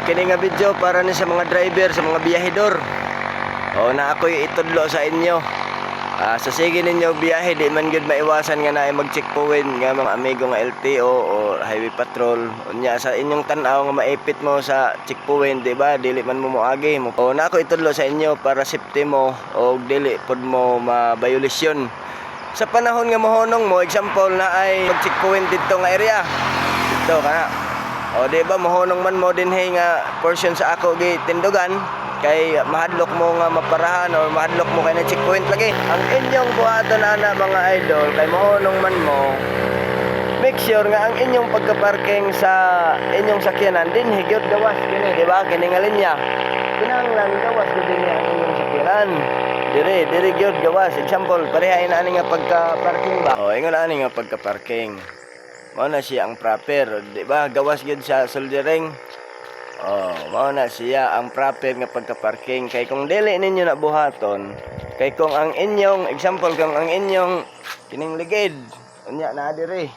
Kini nga video para ni sa mga driver, sa mga biyahidor. O na ako'y itudlo sa inyo. Ah, sa sige ninyo biyahe, di man gud maiwasan nga na ay mag-checkpoint nga mga amigo nga LTO o highway patrol. Unya sa inyong tan-aw nga maipit mo sa checkpoint, di ba? Dili man mo moagi mo. O na ako itudlo sa inyo para safety mo o dili pod mo mabayolisyon. Sa panahon nga mohonong mo, example na ay mag-checkpoint dito nga area. Dito kana. O di ba mohonong man mo din hey nga portion sa ako gi tindugan kay mahadlok mo nga maparahan or mahadlok mo kay na checkpoint lagi. Ang inyong buhaton ana mga idol kay mohonong man mo make sure nga ang inyong pagka-parking sa inyong sakyanan din higyod gawas kini di ba kini nga linya. Kinahanglan gawas gud din ang inyong sakyanan. Dire, dire gyud gawas. Example, pareha ina ani nga pagka-parking ba? O, ingon ani nga pagka-parking. Mao na siya ang proper, di ba? Gawas gyud sa soldering. Oh, mao na siya ang proper nga pagka-parking. Kay kung dili ninyo na buhaton, kay kung ang inyong example kung ang inyong kining ligid, unya na diri.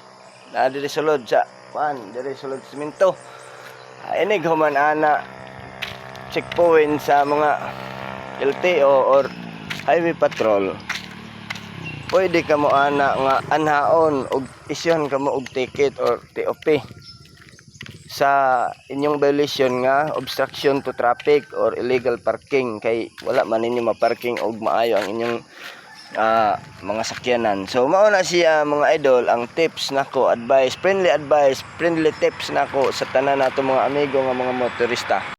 Na diri sulod sa kuan, diri sulod sa simento. Ah, Inig human ana checkpoint sa mga LTO or highway patrol pwede ka mo ana nga anhaon og isyon ka mo og ticket or TOP sa inyong violation nga obstruction to traffic or illegal parking kay wala man ninyo maparking og maayo ang inyong ah, mga sakyanan. So mao na siya mga idol ang tips nako advice, friendly advice, friendly tips nako sa tanan nato mga amigo nga mga motorista.